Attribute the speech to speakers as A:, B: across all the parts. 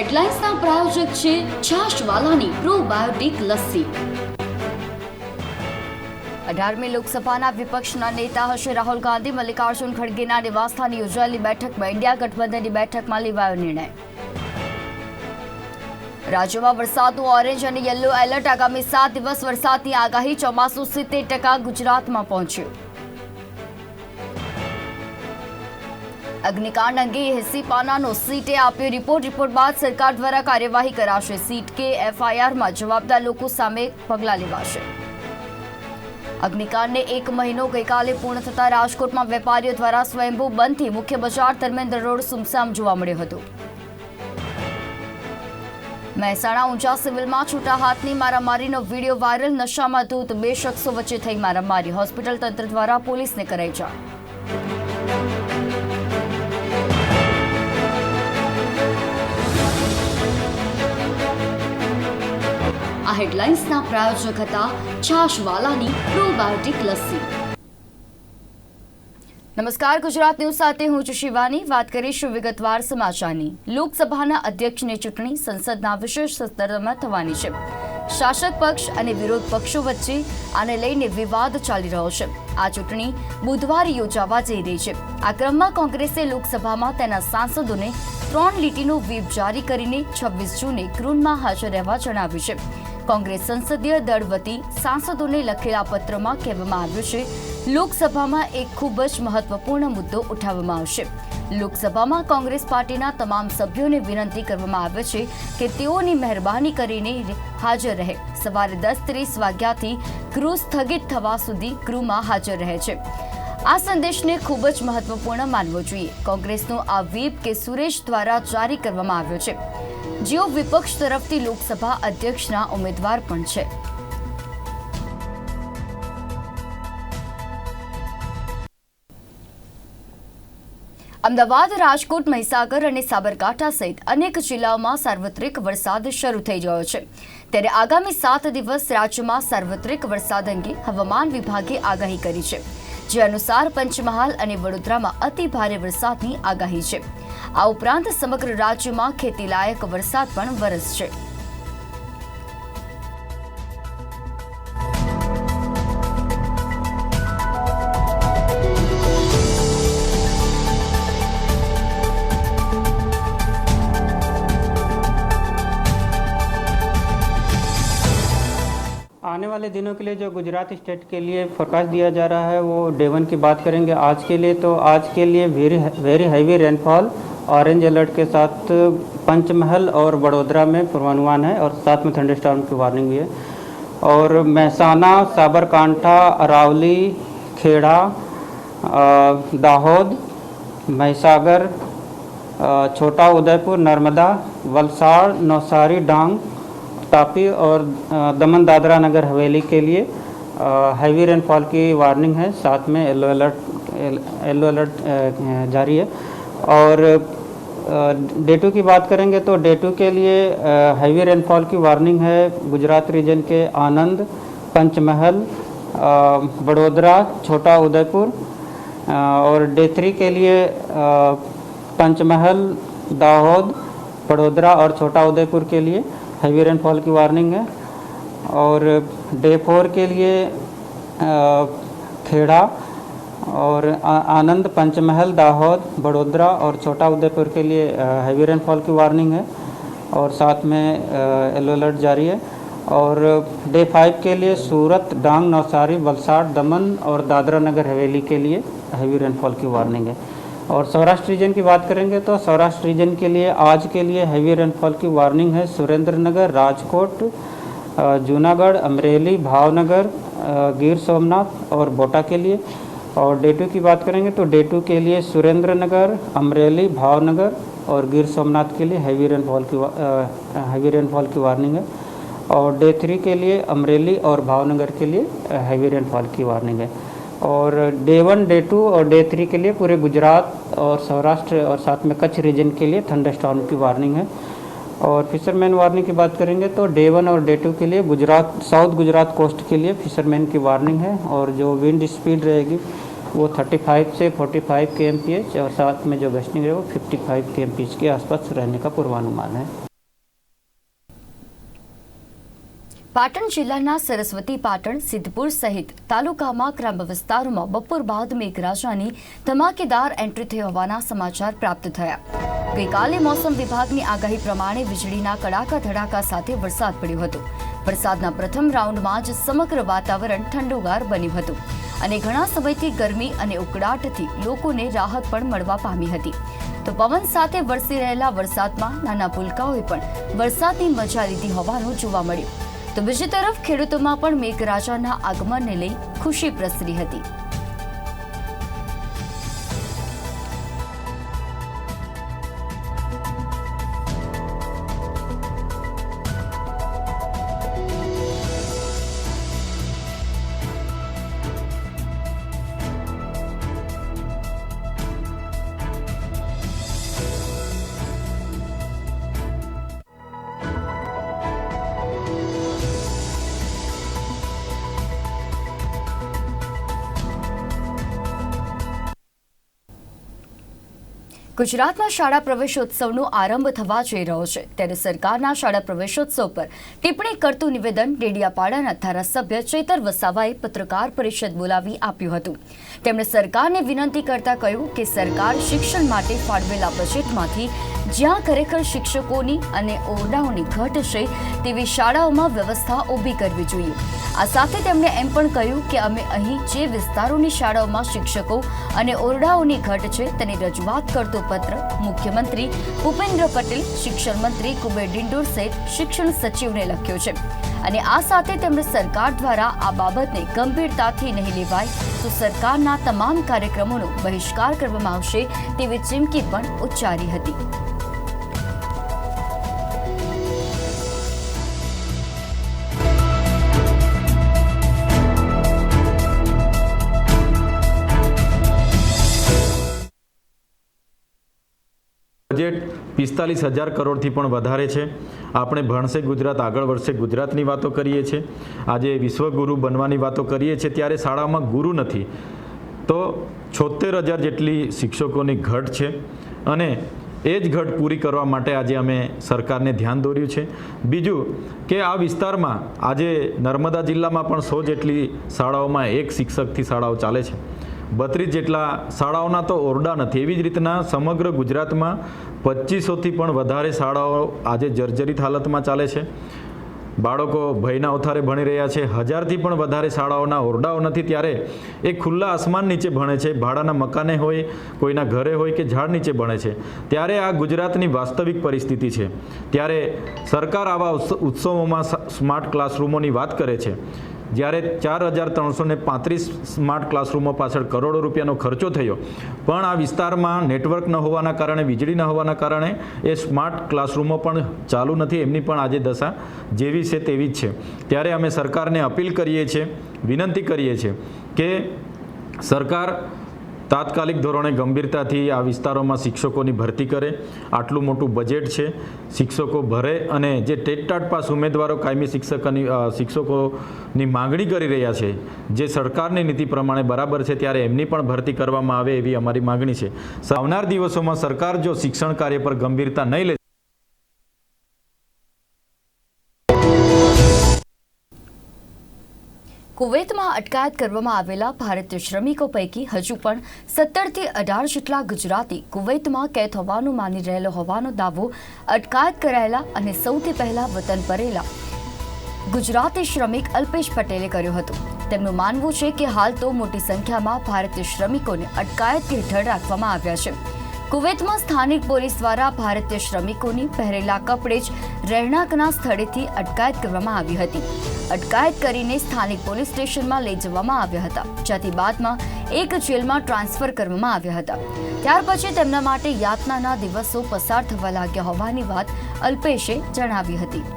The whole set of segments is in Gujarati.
A: હેડલાઇન્સના પ્રાયોજક છે છાશવાલાની પ્રોબાયોટિક લસ્સી. અઢારમી લોકસભાના વિપક્ષના નેતા હશે રાહુલ ગાંધી, મલ્લિકાર્જુન ખડગેના નિવાસસ્થાને યોજાયેલી બેઠકમાં ઇન્ડિયા ગઠબંધનની બેઠકમાં લેવાયો નિર્ણય. રાજ્યમાં વરસાદનું ઓરેન્જ અને યલો એલર્ટ આગામી સાત દિવસ વરસાદની આગાહી ચોમાસું સિત્તેર ટકા ગુજરાતમાં પહોંચ્યું. અગ્નિકાંડ અંગે એસી પાનાનો સીટે આપ્યો રિપોર્ટ. રિપોર્ટ બાદ સરકાર દ્વારા કાર્યવાહી કરાશે. સીટ કે એફઆઈઆરમાં જવાબદાર લોકો સામે પગલાં લેવાશે. અગ્નિકાંડને એક મહિનો ગઈકાલે પૂર્ણ થતા રાજકોટમાં વેપારીઓ દ્વારા સ્વયંભૂ બંધથી મુખ્ય બજાર ધર્મેન્દ્ર રોડ સુમસામ જોવા મળ્યો હતો. મહેસાણા ઊંચા સિવિલમાં છૂટા હાથની મારામારીનો વીડિયો વાયરલ. નશામાં ધૂત બે શખ્સો વચ્ચે થઈ મારામારી. હોસ્પિટલ તંત્ર દ્વારા પોલીસને કરાઈ જાણ. હેડલાઇન્સના પ્રાયોજક હતા છાશવાલાની પ્રોબાયોટિક લસ્સી. નમસ્કાર, ગુજરાત ન્યૂઝ સાથે હું છું શિવાની. વાત કરીશું વિગતવાર સમાચારની. લોકસભાના અધ્યક્ષની ચૂંટણી સંસદના વિશેષ સત્રમાં થવાની છે. શાસક પક્ષ અને વિરોધ પક્ષો વચ્ચે આને લઈને વિવાદ ચાલી રહ્યો છે. આ ચૂંટણી બુધવારે યોજાવા જઈ રહી છે. આ ક્રમમાં કોંગ્રેસે લોકસભામાં તેના સાંસદોને ત્રણ લીટીનો વ્હીપ જારી કરીને છવ્વીસ જૂને ક્રૂનમાં હાજર રહેવા જણાવ્યું છે. કોંગ્રેસ સંસદીય દળ વતી સાંસદોને લખેલા પત્રમાં કહેવામાં આવ્યું છે, લોકસભામાં એક ખૂબ જ મહત્વપૂર્ણ મુદ્દો ઉઠાવવામાં આવશે. લોકસભામાં કોંગ્રેસ પાર્ટીના તમામ સભ્યોને વિનંતી કરવામાં આવે છે કે તેઓની મહેરબાની કરીને હાજર રહે. સવારે દસ ત્રીસ વાગ્યાથી ગૃહ સ્થગિત થવા સુધી ગૃહમાં હાજર રહે છે. આ સંદેશને ખૂબ જ મહત્વપૂર્ણ માનવો જોઈએ. કોંગ્રેસનો આ વ્હીપ કે સુરેશ દ્વારા જારી કરવામાં આવ્યો છે. જેઓ વિપક્ષ તરફથી લોકસભા અધ્યક્ષના ઉમેદવાર પણ છે. અમદાવાદ, રાજકોટ, મહીસાગર અને સાબરકાંઠા સહિત અનેક જિલ્લાઓમાં સાર્વત્રિક વરસાદ શરૂ થઈ ગયો છે. ત્યારે આગામી સાત દિવસ રાજ્યમાં સાર્વત્રિક વરસાદ અંગે હવામાન વિભાગે આગાહી કરી છે. જે અનુસાર પંચમહાલ અને વડોદરામાં અતિ ભારે વરસાદની આગાહી છે. આ ઉપરાંત સમગ્ર રાજ્યમાં ખેતીલાયક વરસાદ પણ વરસશે.
B: आने वाले दिनों के लिए जो गुजरात स्टेट के लिए फोरकास्ट दिया जा रहा है, वो डे वन की बात करेंगे आज के लिए। तो आज के लिए very very heavy rainfall orange alert के साथ पंचमहल और बड़ोदरा में पूर्वानुमान है और साथ में थंडरस्टॉर्म की वार्निंग भी है। और महसाना, साबरकांठा, अरावली, खेड़ा दाहोद, महिसागर छोटा उदयपुर, नर्मदा, वलसाड़ नौसारी डांग तापी और दमन दादरा नगर हवेली के लिए हैवी रेनफॉल की वार्निंग है। साथ में येलो अलर्ट येलो अलर्ट जारी है। और डे टू की बात करेंगे तो डे टू के लिए हैवी रेनफॉल की वार्निंग है गुजरात रीजन के आनंद, पंचमहल बड़ोदरा छोटा उदयपुर और डे थ्री के लिए पंचमहल, दाहोद बड़ोदरा और छोटा उदयपुर के लिए। हैवी रेनफॉल की वार्निंग है। और डे फोर के लिए खेड़ा और आनंद, पंचमहल, दाहोद, बड़ोदरा और छोटा उदयपुर के लिए हैवी रेनफॉल की वार्निंग है। और साथ में येलो अलर्ट जारी है। और डे फाइव के लिए सूरत, डांग नौसारी वलसाड़, दमन और दादरा नगर हवेली के लिए हैवी रेनफॉल की वार्निंग है। और सौराष्ट्र रीजन की बात करेंगे तो सौराष्ट्र रीजन के लिए आज के लिए हैवी रेनफॉल की वार्निंग है। सुरेंद्र नगर राजकोट जूनागढ़, अमरेली, भावनगर गिर सोमनाथ और बोटा के लिए। और डे टू की बात करेंगे तो डे टू के लिए सुरेंद्र नगर अमरेली, भावनगर और गिर सोमनाथ के लिए हैवी रेनफॉल की हैवी रेनफॉल की वार्निंग है। और डे थ्री के लिए अमरेली और भावनगर के लिए हैवी रेनफॉल की वार्निंग है। और डे वन डे टू और डे थ्री के लिए पूरे गुजरात और सौराष्ट्र और साथ में कच्छ रीजन के लिए थंडर स्टॉर्म की वार्निंग है। और फिशरमैन वार्निंग की बात करेंगे तो डे वन और डे टू के लिए गुजरात साउथ गुजरात कोस्ट के लिए फिशरमैन की वार्निंग है और जो विंड स्पीड रहेगी वो 35 से 45 के एम और साथ में जो गस्टिंग है वो 55 के एम के आसपास रहने का पूर्वानुमान है।
A: પાટણ જિલ્લાના સરસ્વતી પાટણ, સિદ્ધપુર સહિત તાલુકામાં ગ્રામ્ય વિસ્તારોમાં બપોર બાદ મેઘરાજાની ધમાકેદાર એન્ટ્રી થઈ હોવાના સમાચાર પ્રાપ્ત થયા. ગઈકાલે મોસમ વિભાગની આગાહી પ્રમાણે વીજળીના કડાકા ધડાકા સાથે વરસાદ પડ્યો હતો. વરસાદના પ્રથમ રાઉન્ડમાં જ સમગ્ર વાતાવરણ ઠંડુગાર બન્યું હતું અને ઘણા સમયથી ગરમી અને ઉકળાટથી લોકોને રાહત પણ મળવા પામી હતી. તો પવન સાથે વરસી રહેલા વરસાદમાં નાના પુલકાઓએ પણ વરસાદની મજા લીધી હોવાનું જોવા મળ્યું. તો બીજી તરફ ખેડૂતોમાં પણ મેઘરાજાના આગમનને લઈ ખુશી પ્રસરી હતી. ગુજરાતમાં શાળા પ્રવેશોત્સવનો આરંભ થવા જઈ રહ્યો છે. ત્યારે સરકારના શાળા પ્રવેશોત્સવ પર ટિપ્પણી કરતું નિવેદન ડેડિયાપાડાના ધારાસભ્ય ચેતર વસાવાએ પત્રકાર પરિષદ બોલાવી આપ્યું હતું. તેમણે સરકારને વિનંતી કરતા કહ્યું કે સરકાર શિક્ષણ માટે ફાળવેલા બજેટમાંથી જ્યાં ખરેખર શિક્ષકોની અને ઓરડાઓની ઘટ છે તેવી શાળાઓમાં વ્યવસ્થા ઊભી કરવી જોઈએ. આ સાથે તેમણે એમ પણ કહ્યું કે અમે અહીં જે વિસ્તારોની શાળાઓમાં શિક્ષકો અને ઓરડાઓની ઘટ છે તેની રજૂઆત કરતો પત્ર મુખ્યમંત્રી, ભૂપેન્દ્ર પટેલ, શિક્ષણ મંત્રી, કુબેર ડિંડોર સહિત શિક્ષણ સચિવને લખ્યો છે. અને આ સાથે તેમણે સરકાર દ્વારા આ બાબતને ગંભીરતાથી નહીં લેવાય, તો સરકારના તમામ કાર્યક્રમોનો બહિષ્કાર કરવામાં આવશે તેવી ચીમકી પણ ઉચ્ચારી હતી.
C: પિસ્તાલીસ હજાર કરોડથી પણ વધારે છે. આપણે ભણશે ગુજરાત, આગળ વર્ષે ગુજરાતની વાતો કરીએ છીએ. આજે વિશ્વગુરુ બનવાની વાતો કરીએ છીએ ત્યારે શાળામાં ગુરુ નથી. તો છોતેર હજાર જેટલી શિક્ષકોની ઘટ છે અને એ જ ઘટ પૂરી કરવા માટે આજે અમે સરકારને ધ્યાન દોર્યું છે. બીજું કે આ વિસ્તારમાં આજે નર્મદા જિલ્લામાં પણ સો જેટલી શાળાઓમાં એક શિક્ષકથી શાળાઓ ચાલે છે. બત્રીસ જેટલા શાળાઓના તો ઓરડા નથી. એવી જ રીતના સમગ્ર ગુજરાતમાં પચીસોથી પણ વધારે શાળાઓ આજે જર્જરિત હાલતમાં ચાલે છે. બાળકો ભયના ઓથારે ભણી રહ્યા છે. હજારથી પણ વધારે શાળાઓના ઓરડાઓ નથી. ત્યારે એ ખુલ્લા આસમાન નીચે ભણે છે. ભાડાના મકાને હોય, કોઈના ઘરે હોય કે ઝાડ નીચે ભણે છે. ત્યારે આ ગુજરાતની વાસ્તવિક પરિસ્થિતિ છે. ત્યારે સરકાર આવા ઉત્સવોમાં સ્માર્ટ ક્લાસરૂમોની વાત કરે છે. જ્યારે ચાર હજાર ત્રણસો પાંત્રીસ સ્માર્ટ ક્લાસરૂમો પાછળ કરોડો રૂપિયાનો ખર્ચો થયો, પણ આ વિસ્તારમાં નેટવર્ક ન હોવાના કારણે, વીજળી ન હોવાના કારણે એ સ્માર્ટ ક્લાસરૂમો પણ ચાલુ નથી, એમની પણ આજે દશા જેવી છે તેવી જ છે. ત્યારે અમે સરકારને અપીલ કરીએ છીએ, વિનંતી કરીએ છીએ કે સરકાર તાત્કાલિક ધોરણે ગંભીરતાથી આ વિસ્તારોમાં શિક્ષકોની ભરતી કરે. આટલું મોટું બજેટ છે. શિક્ષકો ભરે અને જે ટેટ ટાટ પાસ ઉમેદવારો કાયમી શિક્ષકોની શિક્ષકોની માંગણી કરી રહ્યા છે, જે સરકારની નીતિ પ્રમાણે બરાબર છે, ત્યારે એમની પણ ભરતી કરવામાં આવે એવી અમારી માગણી છે. આવનાર દિવસોમાં સરકાર જો શિક્ષણ કાર્ય પર ગંભીરતા નહીં લે
A: કુવૈતમાં અટકાયત કરવામાં આવેલા ભારતીય શ્રમિકો પૈકી હજુ પણ સત્તરથી અઢાર જેટલા ગુજરાતી કુવૈતમાં કેદ હોવાનું માની રહેલો હોવાનો દાવો અટકાયત કરાયેલા અને સૌથી પહેલા વતન પરેલા ગુજરાતી શ્રમિક અલ્પેશ પટેલે કર્યો હતો. તેમનું માનવું છે કે હાલ તો મોટી સંખ્યામાં ભારતીય શ્રમિકોને અટકાયત હેઠળ રાખવામાં આવ્યા છે. કુવૈતમાં સ્થાનિક પોલીસ દ્વારા ભારતીય શ્રમિકોની પહેરેલા કપડે જ રહેણાંકના સ્થળેથી અટકાયત કરવામાં આવી હતી. અટકાયત કરીને સ્થાનિક પોલીસ સ્ટેશનમાં લઈ જવામાં આવ્યા હતા. જ્યાંથી બાદમાં એક જેલમાં ટ્રાન્સફર કરવામાં આવ્યા હતા. ત્યાર પછી તેમના માટે યાતનાના દિવસો પસાર થવા લાગ્યા હોવાની વાત અલ્પેશે જણાવી હતી.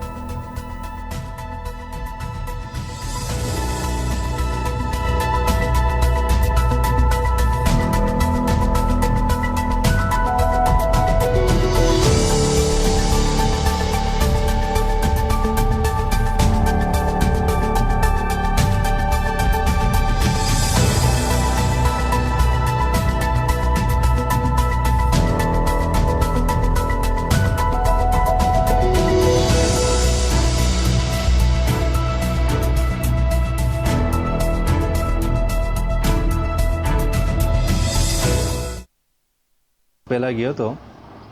D: ગયો હતો.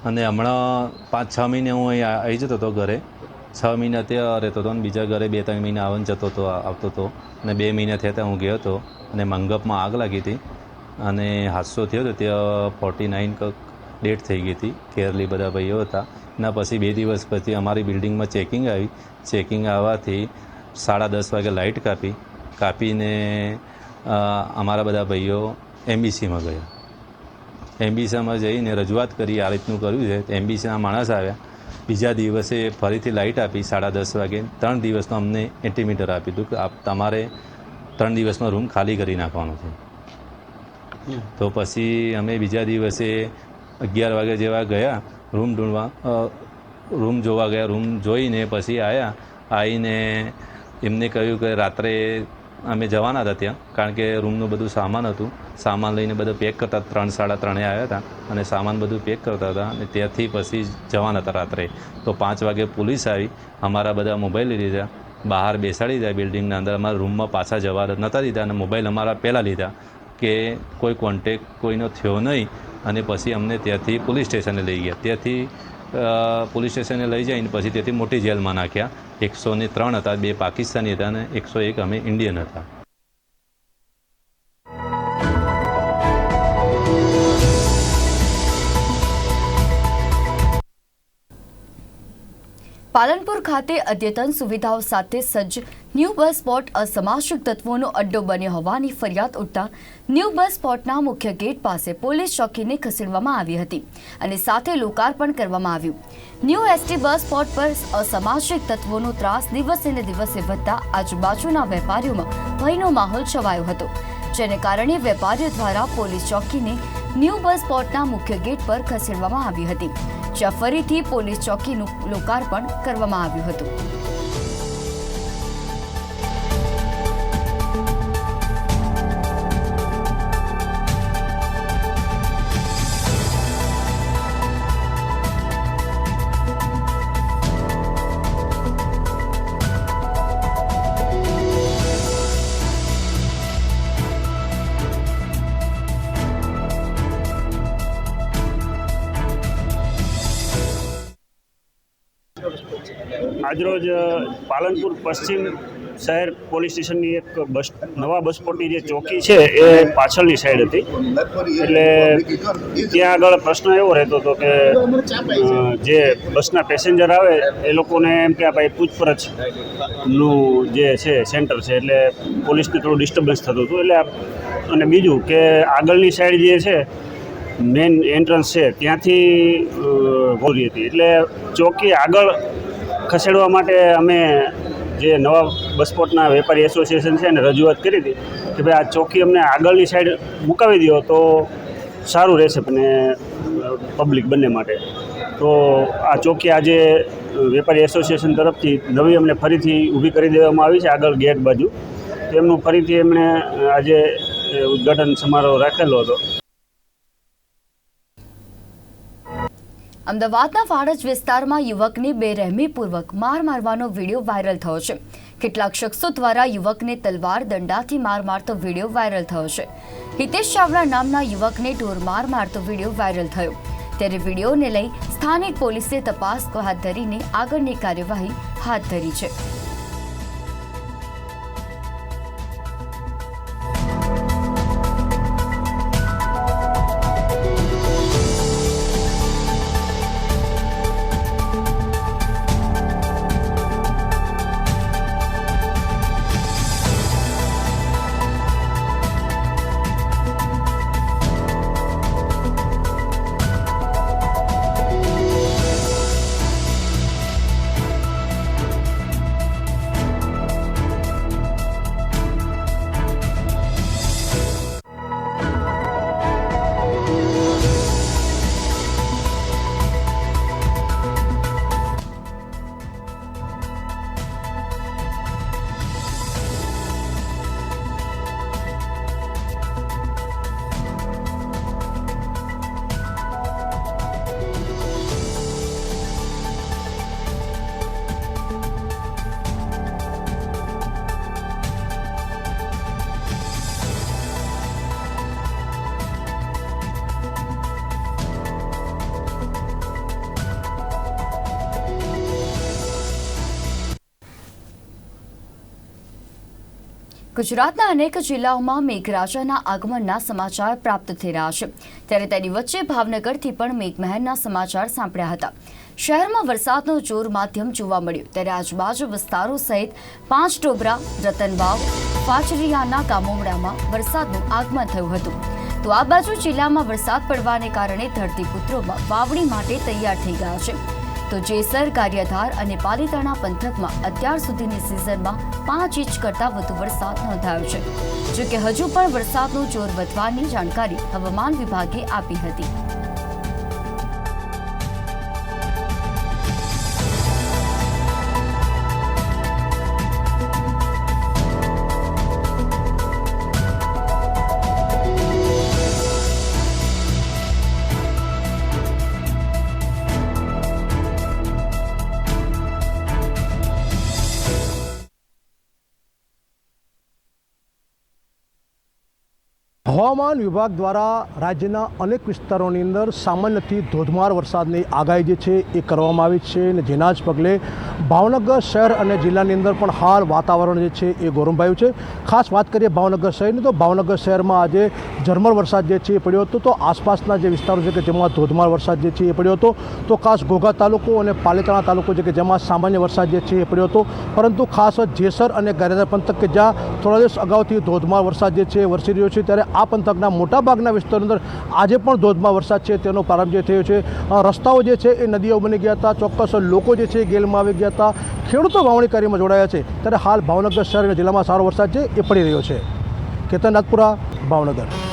D: અને હમણાં પાંચ, છ મહિને હું અહીં આવી જતો હતો ઘરે. છ મહિના ત્યાં રહેતો હતો અને બીજા ઘરે બે, ત્રણ મહિના આવન જતો હતો આવતો હતો. અને બે મહિના થયા ત્યાં હું ગયો હતો. અને મંગપમાં આગ લાગી હતી. અને હાદસો થયો હતો ત્યાં ફોર્ટી નાઇન ડેટ થઈ ગઈ હતી, કેરલી બધા ભાઈઓ હતા. એના પછી બે દિવસ પછી અમારી બિલ્ડિંગમાં ચેકિંગ આવી. ચેકિંગ આવવાથી સાડા દસ વાગે લાઇટ કાપી. કાપીને અમારા બધા ભાઈઓ એમબીસીમાં ગયા. એમબીસીમાં જઈને રજૂઆત કરી આ રીતનું કર્યું છે. એમબીસીના માણસ આવ્યા. બીજા દિવસે ફરીથી લાઇટ આપી સાડા દસ વાગે. ત્રણ દિવસનું અમને એન્ટીમીટર આપ્યું હતું કે આપ તમારે ત્રણ દિવસમાં રૂમ ખાલી કરી નાખવાનો છે. તો પછી અમે બીજા દિવસે અગિયાર વાગે જેવા ગયા રૂમ ઢૂંઢવા રૂમ જોવા ગયા. રૂમ જોઈને પછી આવ્યા આવીને એમને કહ્યું કે રાત્રે અમે જવાના હતા ત્યાં, કારણ કે રૂમનું બધું સામાન હતું. સામાન લઈને બધું પેક કરતા ત્રણ સાડા ત્રણે આવ્યા હતા અને સામાન બધું પેક કરતા હતા અને ત્યાંથી પછી જવાના હતા રાત્રે. તો પાંચ વાગે પોલીસ આવી, અમારા બધા મોબાઈલ લઈ લીધા, બહાર બેસાડી દીધા બિલ્ડિંગના અંદર. અમારા રૂમમાં પાછા જવા નહોતા દીધા અને મોબાઈલ અમારા પહેલાં લીધા કે કોઈ કોન્ટેક કોઈનો થયો નહીં અને પછી અમને ત્યાંથી પોલીસ સ્ટેશને લઈ ગયા. ત્યાંથી પોલીસ સ્ટેશને લઈ જઈને પછી તેથી મોટી જેલમાં નાખ્યા. એકસો ત્રણ હતા, બે પાકિસ્તાની હતા અને એકસો એક અમે ઇન્ડિયન હતા.
A: પાલનપુર ખાતે અદ્યતન સુવિધાઓ સાથે સજ્જ ન્યૂ બસ સ્પોટ અસામાજિક તત્વોનો અડ્ડો બન્યો હોવાની ફરિયાદ ઉઠતા ન્યૂ બસ સ્પોટના મુખ્ય ગેટ પાસે પોલીસ ચોકીને ખસેડવામાં આવી હતી અને સાથે લોકાર્પણ કરવામાં આવ્યું. ન્યૂ એસટી બસ સ્પોટ પર અસામાજિક તત્વોનો ત્રાસ દિવસે ને દિવસે વધતા આજુબાજુના વેપારીઓમાં ભયનો માહોલ છવાયો હતો, જેને કારણે વેપારીઓ દ્વારા પોલીસ ચોકીને ન્યૂ બસ સ્પોટના મુખ્ય ગેટ પર ખસેડવામાં આવી હતી જ્યાં ફરીથી પોલીસ ચોકીનું લોકાર્પણ કરવામાં આવ્યું હતું.
E: આજરોજ પાલનપુર પશ્ચિમ શહેર પોલીસ સ્ટેશનની એક બસ, નવા બસ સ્પોટની જે ચોકી છે, એ પાછળની સાઈડ હતી. એટલે ત્યાં આગળ પ્રશ્ન એવો રહેતો હતો કે જે બસના પેસેન્જર આવે, એ લોકોને એમ કે ભાઈ પૂછપરછનું જે છે સેન્ટર છે, એટલે પોલીસને થોડું ડિસ્ટર્બન્સ થતું હતું. એટલે અને બીજું કે આગળની સાઈડ જે છે મેઇન એન્ટ્રન્સ છે, ત્યાંથી ગોરી હતી. એટલે ચોકી આગળ ખસેડવા માટે અમે જે નવા બસપોર્ટના વેપારી એસોસિએશન છે એને રજૂઆત કરી હતી કે ભાઈ આ ચોકી અમને આગળની સાઈડ મુકાવી દો તો સારું રહેશે અને પબ્લિક બંને માટે. તો આ ચોકી આજે વેપારી એસોસિએશન તરફથી નવી અમને ફરીથી ઊભી કરી દેવામાં આવી છે, આગળ ગેટ બાજુ. તેમનું ફરીથી એમણે આજે ઉદ્ઘાટન સમારોહ રાખેલો હતો.
A: અમદાવાદના વાડજ વિસ્તારમાં યુવકને બેરહેમીપૂર્વક માર મારવાનો વીડિયો વાયરલ થયો છે. કેટલાક શખ્સો દ્વારા યુવકને તલવાર દંડાથી માર મારતો વીડિયો વાયરલ થયો છે. હિતેશ ચાવડા નામના યુવકને ઢોર માર મારતો વીડિયો વાયરલ થયો. ત્યારે વિડીયોને લઈ સ્થાનિક પોલીસે તપાસ હાથ ધરીને આગળની કાર્યવાહી હાથ ધરી છે. ગુજરાતના અનેક જિલ્લાઓમાં મેઘરાજાના આગમનના સમાચાર પ્રાપ્ત થઈ રહ્યા છે. ત્યારે તેની વચ્ચે ભાવનગરથી પણ મેઘમહેરના સમાચાર સાંભળ્યા હતા. શહેરમાં વરસાદનો જોર માધ્યમ જોવા મળ્યું. ત્યારે આજુબાજુ વિસ્તારો સહિત પાંચ ટોબરા રતનવાવ ફાચરિયાના ગામોડામાં વરસાદનું આગમન થયું હતું. તો આ બાજુ જિલ્લામાં વરસાદ પડવાને કારણે ધરતીપુત્રોમાં વાવણી માટે તૈયાર થઈ ગયા છે. તો જેસર ગારિયાધાર અને પાલીતાણા પંથકમાં અત્યાર સુધીની સિઝનમાં પાંચ ઇંચ કરતાં વધુ વરસાદ નોંધાયો છે. જોકે હજુ પણ વરસાદનું જોર વધવાની જાણકારી હવામાન વિભાગે આપી હતી.
F: હવામાન વિભાગ દ્વારા રાજ્યના અનેક વિસ્તારોની અંદર સામાન્યથી ધોધમાર વરસાદની આગાહી જે છે એ કરવામાં આવી છે અને જેના જ પગલે ભાવનગર શહેર અને જિલ્લાની અંદર પણ હાલ વાતાવરણ જે છે એ ગોરંભાયું છે. ખાસ વાત કરીએ ભાવનગર શહેરની તો ભાવનગર શહેરમાં આજે ઝરમર વરસાદ જે છે એ પડ્યો હતો. તો આસપાસના જે વિસ્તારો છે કે જેમાં ધોધમાર વરસાદ જે છે એ પડ્યો હતો. તો ખાસ ઘોઘા તાલુકો અને પાલીતાણા તાલુકો છે કે જેમાં સામાન્ય વરસાદ જે છે એ પડ્યો હતો. પરંતુ ખાસ જેસર અને ગારિયાધાર પંથક કે જ્યાં થોડા દિવસ અગાઉથી ધોધમાર વરસાદ જે છે એ વરસી રહ્યો છે, ત્યારે આ પંથકના મોટાભાગના વિસ્તારોની અંદર આજે પણ ધોધમાં વરસાદ છે, તેનો પ્રારંભ જે થયો છે. રસ્તાઓ જે છે એ નદીઓ બની ગયા હતા, ચોક્કસ લોકો જે છે ગેલમાં આવી ગયા હતા. ખેડૂતો વાવણી કાર્યમાં જોડાયા છે. ત્યારે હાલ ભાવનગર શહેર અને જિલ્લામાં સારો વરસાદ છે એ પડી રહ્યો છે. કેતન નાગપુરા ભાવનગર.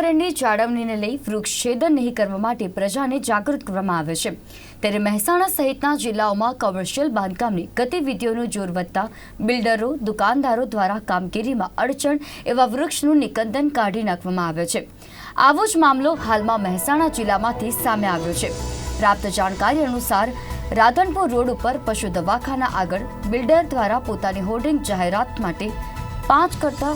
A: પર્યાવરણની જાળવણીને લઈ વૃક્ષ છેદન નહીં કરવા માટે પ્રજાને જાગૃત કરવામાં આવે છે. ત્યારે મહેસાણા સહિતના જિલ્લાઓમાં કોમર્શિયલ બાંધકામની ગતિવિધિઓનું જોર વધતા બિલ્ડરો, દુકાનદારો દ્વારા કામગીરીમાં અડચણ એવા વૃક્ષનું નિકંદન કાઢી નાખવામાં આવે છે. આવો જ મામલો હાલમાં મહેસાણા જિલ્લામાંથી સામે આવ્યો છે. પ્રાપ્ત જાણકારી અનુસાર, રાધનપુર રોડ ઉપર પશુ દવાખાના આગળ બિલ્ડર દ્વારા પોતાની હોર્ડિંગ જાહેરાત માટે પાંચ કરતા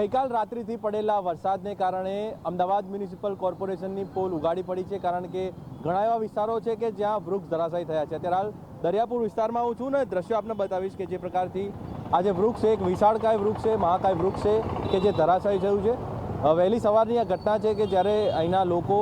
G: ગઈકાલ રાત્રિથી પડેલા વરસાદને કારણે અમદાવાદ મ્યુનિસિપલ કોર્પોરેશનની પોલ ઉગાડી પડી છે, કારણ કે ઘણા એવા વિસ્તારો છે કે જ્યાં વૃક્ષ ધરાશાયી થયા છે. અત્યારે હાલ દરિયાપુર વિસ્તારમાં હું છું ને દ્રશ્યો આપને બતાવીશ કે જે પ્રકારથી આ જે વૃક્ષ છે, એક વિશાળકાય વૃક્ષ છે, મહાકાય વૃક્ષ છે કે જે ધરાશાયી થયું છે. વહેલી સવારની આ ઘટના છે કે જ્યારે અહીંના લોકો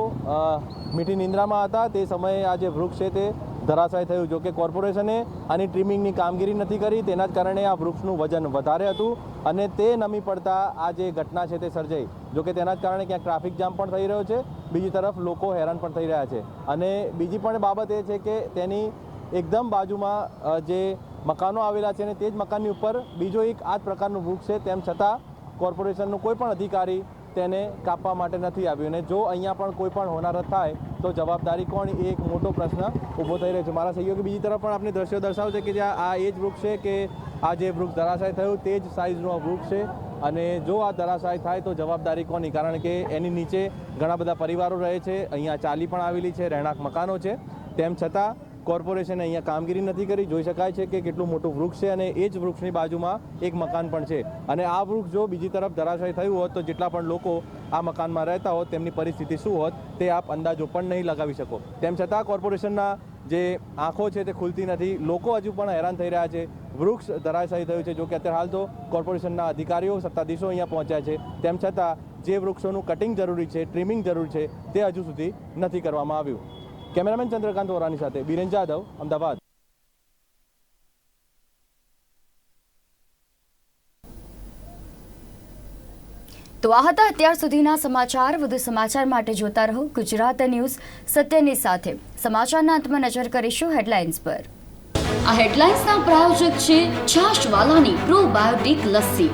G: મીઠી નિંદ્રામાં હતા, તે સમયે આ જે વૃક્ષ છે તે ધરાશાય થયું. જો કે કોર્પોરેશને આની ટ્રીમિંગની કામગીરી નથી કરી, તેના જ કારણે આ વૃક્ષનું વજન વધારે હતું અને તે નમી પડતા આ જે ઘટના છે તે સર્જાઈ. જોકે તેના જ કારણે ક્યાંક ટ્રાફિક જામ પણ થઈ રહ્યો છે. બીજી તરફ લોકો હેરાન પણ થઈ રહ્યા છે. અને બીજી પણ બાબત એ છે કે તેની એકદમ બાજુમાં જે મકાનો આવેલા છે અને તે જ મકાનની ઉપર બીજો એક આ જ પ્રકારનું વૃક્ષ છે. તેમ છતાં કોર્પોરેશનનો કોઈ પણ અધિકારી તેને કાપવા માટે નથી આવ્યું અને જો અહીંયા પણ કોઈ પણ હોનારત થાય, તો જવાબદારી કોણ? એ એક મોટો પ્રશ્ન ઊભો થઈ રહ્યો છે. મારા સહયોગી બીજી તરફ પણ આપણે દ્રશ્યો દર્શાવશે કે જે આ એ જ વૃક્ષ છે કે આ જે વૃક્ષ ધરાશાય થયું તે જ સાઇઝનું આ વૃક્ષ છે. અને જો આ ધરાશાય થાય, તો જવાબદારી કોની? કારણ કે એની નીચે ઘણા બધા પરિવારો રહે છે. અહીંયા ચાલી પણ આવેલી છે, રહેણાંક મકાનો છે. તેમ છતાં કોર્પોરેશને અહીંયા કામગીરી નથી કરી. જોઈ શકાય છે કે કેટલું મોટું વૃક્ષ છે અને એ જ વૃક્ષની બાજુમાં એક મકાન પણ છે. અને આ વૃક્ષ જો બીજી તરફ ધરાશય થયું હોત તો જેટલા પણ લોકો આ મકાનમાં રહેતા હોત, તેમની પરિસ્થિતિ શું હોત તે આપ અંદાજો પણ નહીં લગાવી શકો. તેમ છતાં કોર્પોરેશનના જે આંખો છે તે ખુલતી નથી. લોકો હજુ પણ હેરાન થઈ રહ્યા છે. વૃક્ષ ધરાશાયી થયું છે. જો કે અત્યારે હાલ તો કોર્પોરેશનના અધિકારીઓ, સત્તાધીશો અહીંયા પહોંચ્યા છે. તેમ છતાં જે વૃક્ષોનું કટિંગ જરૂરી છે, ટ્રીમિંગ જરૂરી છે તે હજુ સુધી નથી કરવામાં આવ્યું. કેમેરામેન ચંદ્રકાંત વોરાની સાથે બિરેન જાદવ અમદાવાદ.
A: તો આ હતા અત્યાર સુધીના સમાચાર. વધુ સમાચાર માટે જોતા રહો ગુજરાત ન્યૂઝ સત્યની સાથે. સમાચારના અંતમાં નજર કરીશું હેડલાઇન્સ પર. આ હેડલાઇન્સના પ્રાયોજક છે છાશવાલાની પ્રોબાયોટિક લસ્સી.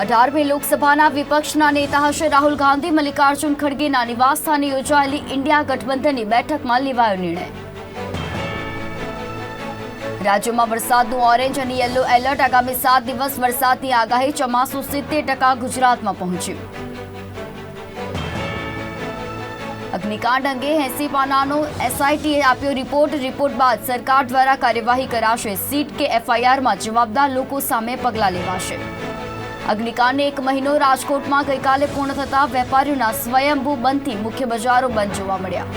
A: અઢારમી લોકસભાના વિપક્ષના નેતા હશે રાહુલ ગાંધી. મલ્લિકાર્જુન ખડગેના નિવાસસ્થાને યોજાયેલી ઇન્ડિયા ગઠબંધનની બેઠકમાં લેવાયો નિર્ણય. રાજ્યમાં વરસાદનું ઓરેન્જ અને યલો એલર્ટ આગામી સાત દિવસ વરસાદની આગાહી ચોમાસું સિત્તેર ટકા ગુજરાતમાં પહોંચ્યું. અગ્નિકાંડ અંગે એસી પાનાનો એસઆઈટીએ આપ્યો રિપોર્ટ. રિપોર્ટ બાદ સરકાર દ્વારા કાર્યવાહી કરાશે. સીટ કે એફઆઈઆરમાં જવાબદાર લોકો સામે પગલાં લેવાશે. અગ્નિકાંડને એક મહિનો રાજકોટમાં ગઈકાલે પૂર્ણ થતા વેપારીઓના સ્વયંભૂ બંધથી મુખ્ય બજારો બંધ જોવા મળ્યા.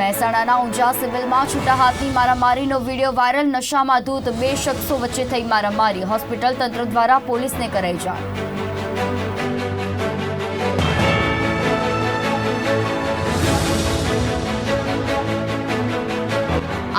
A: મહેસાણાના ઊંઝા સિવિલમાં છૂટા હાથની મારામારીનો વીડિયો વાયરલ, નશામાં ધૂત બે શખ્સો વચ્ચે થઈ મારામારી. હોસ્પિટલ તંત્ર દ્વારા પોલીસને કરાઈ જાણ.